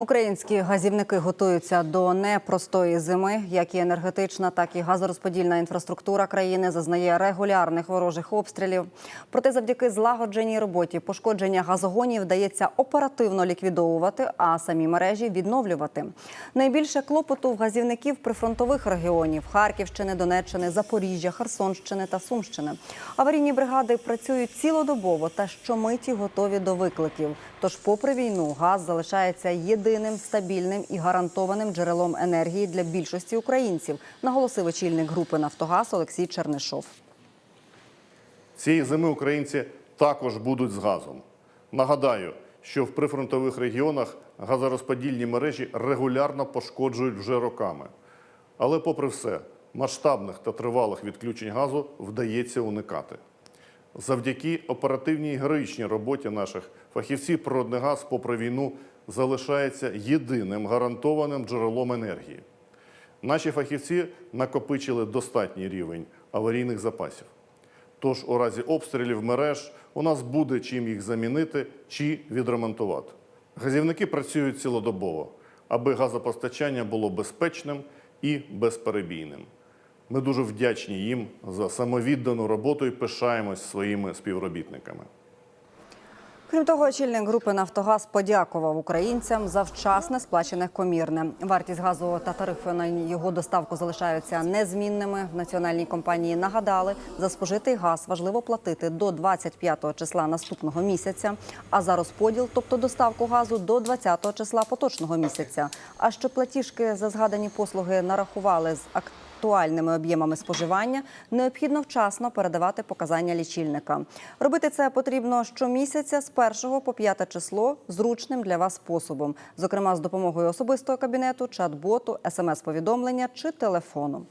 Українські газівники готуються до непростої зими. Як і енергетична, так і газорозподільна інфраструктура країни зазнає регулярних ворожих обстрілів. Проте, завдяки злагодженій роботі, пошкодження газогонів вдається оперативно ліквідовувати, а самі мережі відновлювати. Найбільше клопоту в газівників прифронтових регіонів Харківщини, Донеччини, Запоріжжя, Херсонщини та Сумщини. Аварійні бригади працюють цілодобово та щомиті готові до викликів. Тож, попри війну, газ залишається єдиним стабільним і гарантованим джерелом енергії для більшості українців, наголосив очільник групи Нафтогаз Олексій Чернишов. Цієї зими українці також будуть з газом. Нагадаю, що в прифронтових регіонах газорозподільні мережі регулярно пошкоджують вже роками. Але, попри все, масштабних та тривалих відключень газу вдається уникати. Завдяки оперативній героїчній роботі наших фахівців природний газ, попри війну, залишається єдиним гарантованим джерелом енергії. Наші фахівці накопичили достатній рівень аварійних запасів. Тож у разі обстрілів мереж у нас буде чим їх замінити чи відремонтувати. Газівники працюють цілодобово, аби газопостачання було безпечним і безперебійним. Ми дуже вдячні їм за самовіддану роботу і пишаємось своїми співробітниками. Крім того, очільник групи Нафтогаз подякував українцям за вчасне сплачене комірне. Вартість газу та тарифи на його доставку залишаються незмінними. В національній компанії нагадали, за спожитий газ важливо платити до 25 числа наступного місяця, а за розподіл, тобто доставку газу, до 20 числа поточного місяця. А що платіжки за згадані послуги нарахували з активними актуальними об'ємами споживання, необхідно вчасно передавати показання лічильника. Робити це потрібно щомісяця з 1 по 5 число зручним для вас способом, зокрема з допомогою особистого кабінету, чат-боту, смс-повідомлення чи телефону.